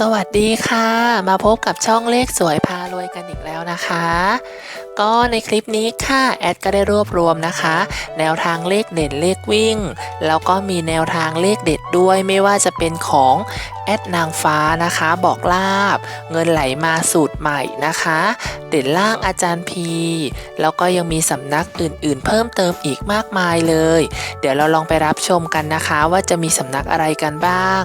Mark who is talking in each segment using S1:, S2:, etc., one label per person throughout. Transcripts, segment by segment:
S1: สวัสดีค่ะ มาพบกับช่องเลขสวยพารวยกันอีกแล้วนะคะ ก็ในคลิปนี้ค่ะ แอดก็ได้รวบรวมนะคะ แนวทางเลขเด่นเลขวิ่ง แล้วก็มีแนวทางเลขเด็ดด้วยไม่ว่าจะเป็นของแอดนางฟ้านะคะ บอกลาบ เงินไหลมาสูตรใหม่นะคะ เด่นล่างอาจารย์พี แล้วก็ยังมีสำนักอื่นๆ เพิ่มเติมอีกมากมายเลย เดี๋ยวเราลองไปรับชมกันนะคะ ว่าจะมีสำนักอะไรกันบ้าง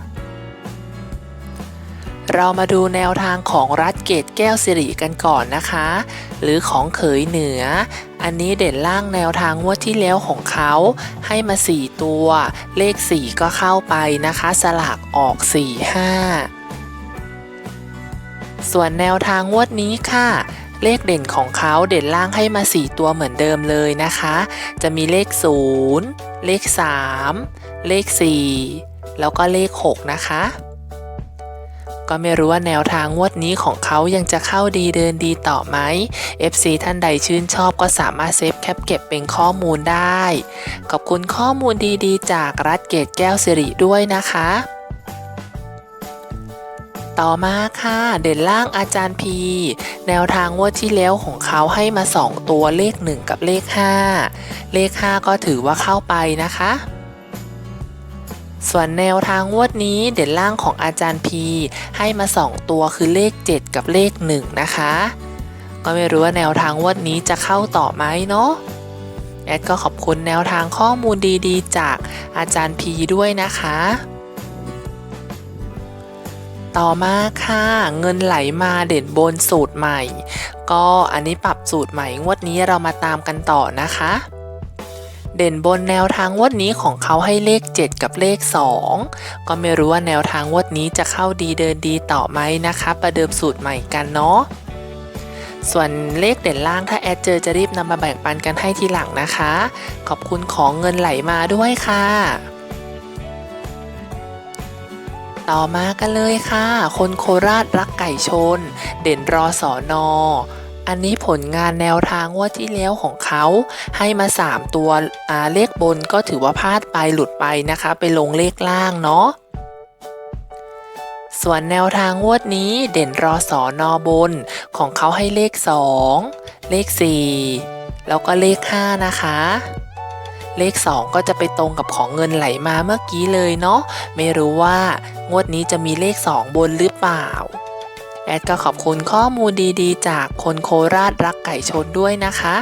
S1: เรามาดูแนวทางของรัฐเกตแก้วสิริกันก่อนนะคะ หรือของเขยเหนือ อันนี้เด่นล่างแนวทางงวดที่แล้วของเขา ให้มา 4 ตัว เลข 4 ก็เข้าไปนะคะ สลากออก 4 5 ส่วนแนวทางงวดนี้ค่ะเลขเด่นของเขาเด่นล่างให้มา 4 ตัวเหมือนเดิมเลยนะคะ จะมีเลข 0 เลข 3 เลข 4 แล้วก็เลข 6 นะคะ ก็ไม่รู้ว่าแนวทางงวดนี้ของเขายังจะเข้าดีเดินดีต่อไหม FC ท่านใดชื่นชอบก็สามารถเซฟแคปเก็บเป็นข้อมูลได้ ขอบคุณข้อมูลดีๆ จากรัฐเกตแก้วสิริด้วยนะคะ ต่อมาค่ะ เด่นล่างอาจารย์พีแนวทางงวดที่แล้วของเขาให้มา 2 ตัวเลข 1 กับเลข 5 เลข 5 ก็ถือว่าเข้าไปนะคะ ส่วนแนวทางงวดนี้เด่นล่างของอาจารย์พีให้มา 2 ตัวคือเลข 7 กับเลข 1 นะคะ ก็ไม่รู้ว่าแนวทางงวดนี้จะเข้าต่อไหมเนาะแอดก็ขอบคุณแนวทางข้อมูลดีๆ จากอาจารย์พีด้วยนะคะ ต่อมาค่ะเงินไหลมาเด่นบนสูตรใหม่ ก็อันนี้ปรับสูตรใหม่งวดนี้เรามาตามกันต่อนะคะ เด่นบนแนวทางวดนี้ของเขาให้เลข 7 กับเลข 2 ก็ไม่รู้ว่าแนวทางงวดนี้จะเข้าดีเดินดีต่อไหมนะคะ ประเดิมสูตรใหม่กันเนาะส่วนเลขเด่นล่างถ้าแอดเจอจะรีบนำมาแบ่งปันกันให้ทีหลังนะคะ ขอบคุณของเงินไหลมาด้วยค่ะ ต่อมากันเลยค่ะ คนโคราชรักไก่ชน เด่นรอสอนอ อันนี้ผลงานแนวทางว่าที่แล้วของเขาให้มา 3 ตัวเลขบนก็ถือว่าพลาดไปหลุดไปนะคะ ไปลงเลขล่างเนาะส่วนแนวทางงวดนี้เด่นรอสอนอบนของเขาให้เลข 2 เลข 4 แล้วก็เลข 5 นะคะ เลข 2 ก็จะไปตรงกับของเงินไหลมาเมื่อกี้เลยเนาะไม่รู้ว่างวดนี้จะมีเลข 2 บนหรือเปล่า แอดก็ขอบคุณข้อมูลดีๆ จากคนโคราชรักไก่ชนด้วยนะคะ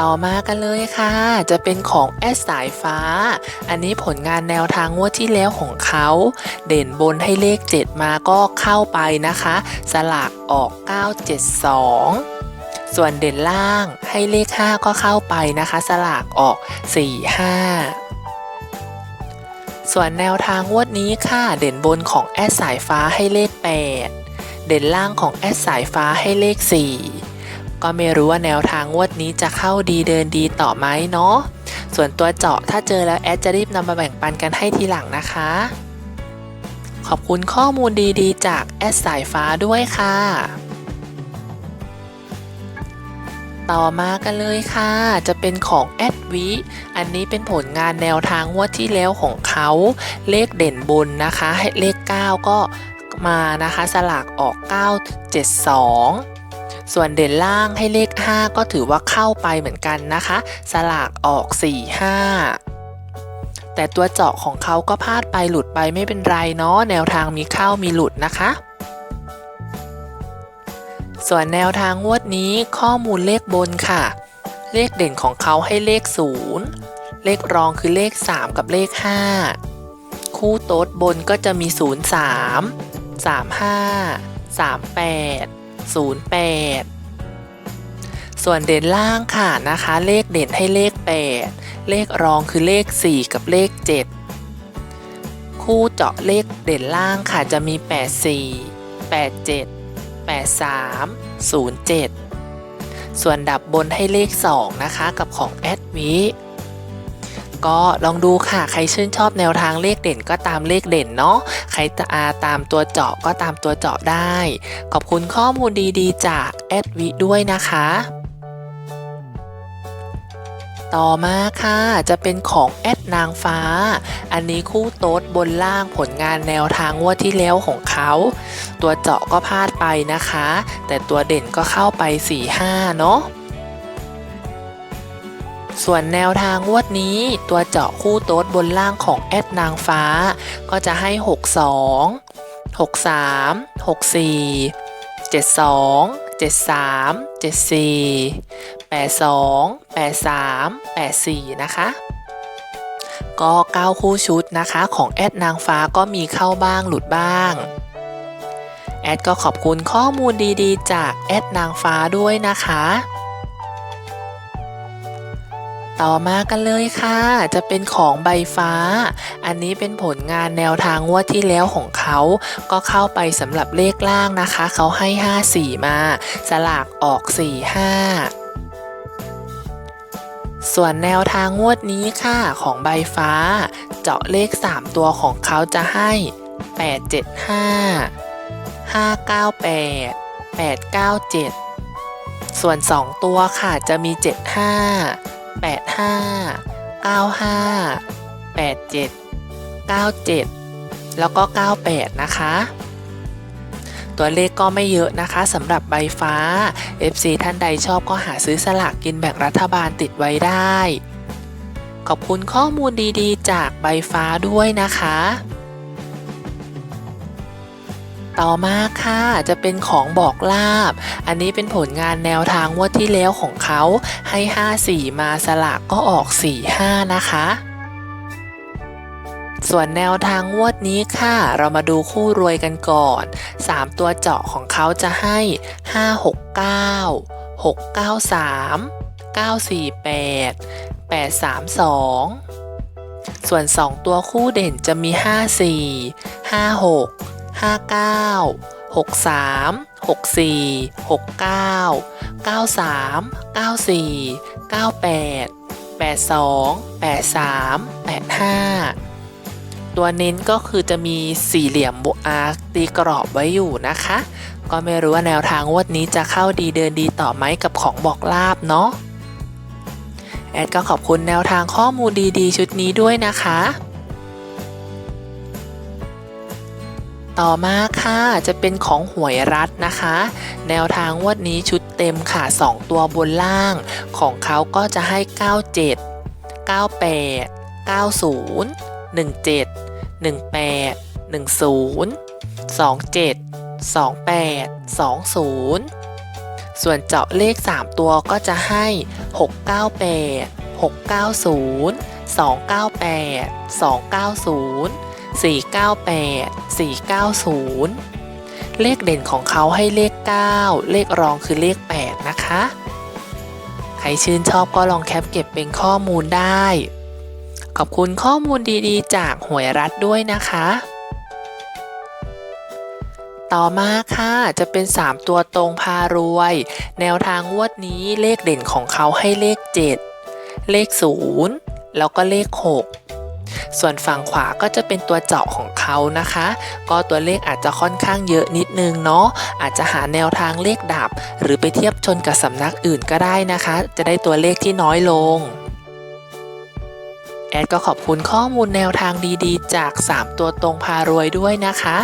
S1: ต่อมากันเลยค่ะ จะเป็นของแอดสายฟ้า อันนี้ผลงานแนวทางงวดที่แล้วของเขา เด่นบนให้เลข 7 มาก็เข้าไปนะคะ สลากออก 972ส่วนเด่นล่างให้เลข 5 ก็เข้าไปนะคะ สลากออก 45 ส่วนแนวทางงวดนี้ค่ะ เด่นบนของแอดสายฟ้าให้เลข 8 เด่นล่างของแอดสายฟ้าให้เลข 4 ก็ไม่รู้ว่าแนวทางงวดนี้จะเข้าดีเดินดีต่อไหมเนาะส่วนตัวเจาะถ้าเจอแล้วแอดจะรีบนำมาแบ่งปันกันให้ทีหลังนะคะ ขอบคุณข้อมูลดีๆ จากแอดสายฟ้าด้วยค่ะ ต่อมากันเลยค่ะ จะเป็นของแอดวิอันนี้เป็นผลงานแนวทางงวดที่แล้วของเขาเลขเด่นบนนะคะให้เลข 9 ก็มานะคะสลากออก 972ส่วนเด่นล่างให้เลข 5 ก็ถือว่าเข้าไปเหมือนกันนะคะ สลากออก 45 แต่ตัวเจาะของเขาก็พลาดไปหลุดไปไม่เป็นไรเนาะแนวทางมีเข้ามีหลุดนะคะ ส่วนแนวทางงวดนี้ข้อมูลเลขบนค่ะ เลขเด่นของเขาให้เลข 0 เลขรองคือเลข 3 กับเลข 5 คู่โต๊ดบนก็จะมี 0 3 3 5 3 8 0 8 ส่วนเด่นล่างค่ะนะคะ เลขเด่นให้เลข 8 เลขรองคือเลข 4 กับเลข 7 คู่เจาะเลขเด่นล่างค่ะจะมี 84 87 83 07 ส่วนดับบนให้เลข 2 นะคะ กับของแอดวิก็ลองดูค่ะ ใครชื่นชอบแนวทางเลขเด่นก็ตามเลขเด่นเนาะ ใครจะอาตามตัวเจาะก็ตามตัวเจาะได้ ขอบคุณข้อมูลดีๆ จากแอดวิด้วยนะคะ ต่อมาค่ะ จะเป็นของแอด นางฟ้า อันนี้คู่โต๊ดบนล่างผลงานแนวทางงวดที่แล้วของเขา ตัวเจาะก็พลาดไปนะคะ แต่ตัวเด่นก็เข้าไป 4-5 เนาะส่วนแนวทางงวดนี้ตัวเจาะคู่โต๊ดบนล่างของแอดนางฟ้า ก็จะให้ 62 63 64 72 73 74 82 83 84 นะคะ ก็9คู่ชุดนะคะ ของแอดนางฟ้าก็มีเข้าบ้างหลุดบ้างแอดก็ขอบคุณข้อมูลดีๆ จากแอดนางฟ้าด้วยนะคะ ต่อมากันเลยค่ะ จะเป็นของใบฟ้า อันนี้เป็นผลงานแนวทางงวดที่แล้วของเขา ก็เข้าไปสำหรับเลขล่างนะคะ เขาให้ 5 4 มา สลากออก 4 5 ส่วนแนวทางงวดนี้ค่ะของใบฟ้า เจาะเลข 3 ตัวของเขาจะให้ 8 7 5 5 9 8 8 9 7 ส่วน 2 ตัวค่ะจะมี 7 5 8 5 9 5 8 7 9 7 แล้วก็ 98 นะคะ ตัวเลขก็ไม่เยอะนะคะสำหรับใบฟ้า FC ท่านใดชอบก็หาซื้อสลากกินแบ่งรัฐบาลติดไว้ได้ ขอบคุณข้อมูลดีๆ จากใบฟ้าด้วยนะคะ ต่อมาค่ะจะเป็นของบอกลาบ อันนี้เป็นผลงานแนวทางงวดที่แล้วของเขาให้ 5 4 มาสลากก็ออก 4 5 นะคะ ส่วนแนวทางงวดนี้ค่ะ เรามาดูคู่รวยกันก่อน 3 ตัวเจาะของเขาจะให้ 5 6 9 6 9 3 9 4 8 8 3 2 ส่วน 2 ตัวคู่เด่นจะมี 5 4 5 6 59 63 64 69 93 94 98 82 83 85 ตัวเน้นก็คือจะมีสี่เหลี่ยมบุอาร์ตีกรอบไว้อยู่นะคะ ก็ไม่รู้ว่าแนวทางวดนี้จะเข้าดีเดินดีต่อไหมกับของบอกลาบเนาะแอดก็ขอบคุณแนวทางข้อมูลดีๆ ชุดนี้ด้วยนะคะ ต่อมาค่ะจะเป็นของหวยรัฐนะคะ แนวทางงวดนี้ชุดเต็มค่ะ 2 ตัวบนล่าง ของเขาก็จะให้ 97 98 90 17 18 10 27 28 20 ส่วนเจาะเลข 3 ตัวก็จะให้ 698 690 298 290 498 490 เลขเด่นของเขาให้เลข 9 เลขรองคือเลข 8 นะคะ ใครชื่นชอบก็ลองแคปเก็บเป็นข้อมูลได้ ขอบคุณข้อมูลดีๆ จากหวยรัฐด้วยนะคะ ต่อมาค่ะจะเป็น 3 ตัวตรงพารวย แนวทางงวดนี้เลขเด่นของเขาให้เลข 7 เลข 0 แล้วก็เลข 6 ส่วนฝั่งขวาก็จะเป็นตัวเจาะของเขานะคะ ก็ตัวเลขอาจจะค่อนข้างเยอะนิดนึงเนาะอาจจะหาแนวทางเลขดับ หรือไปเทียบชนกับสำนักอื่นก็ได้นะคะ จะได้ตัวเลขที่น้อยลง แอดก็ขอบคุณข้อมูลแนวทางดีๆ จาก 3 ตัวตรงพารวยด้วยนะคะ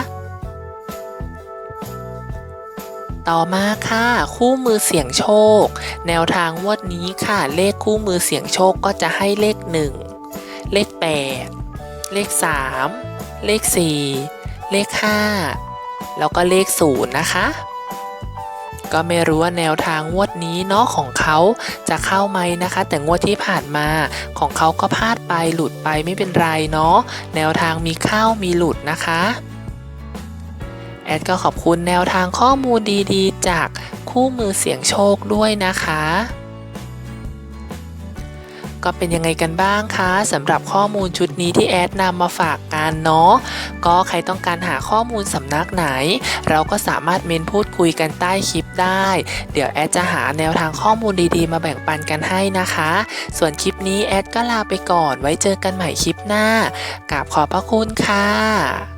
S1: ต่อมาค่ะ คู่มือเสี่ยงโชค แนวทางงวดนี้ค่ะ เลขคู่มือเสี่ยงโชคก็จะให้เลข 1 เลข 8 เลข 3 เลข 4 เลข 5 แล้วก็เลข 0 นะคะ ก็ไม่รู้ว่าแนวทางงวดนี้เนาะของเขาจะเข้าไหมนะคะ แต่งวดที่ผ่านมาของเขาก็พลาดไปหลุดไปไม่เป็นไรเนาะแนวทางมีเข้ามีหลุดนะคะแอดก็ขอบคุณแนวทางข้อมูลดีๆ จากคู่มือเสียงโชคด้วยนะคะ ก็เป็นยังไงกันบ้างคะสำหรับข้อมูลชุดนี้ที่แอดนำมาฝากกันเนาะก็ใครต้องการหาข้อมูลสำนักไหน เราก็สามารถเมนพูดคุยกันใต้คลิปได้ เดี๋ยวแอดจะหาแนวทางข้อมูลดีๆ มาแบ่งปันกันให้นะคะ ส่วนคลิปนี้แอดก็ลาไปก่อนไว้เจอกันใหม่คลิปหน้ากราบขอบพระคุณค่ะ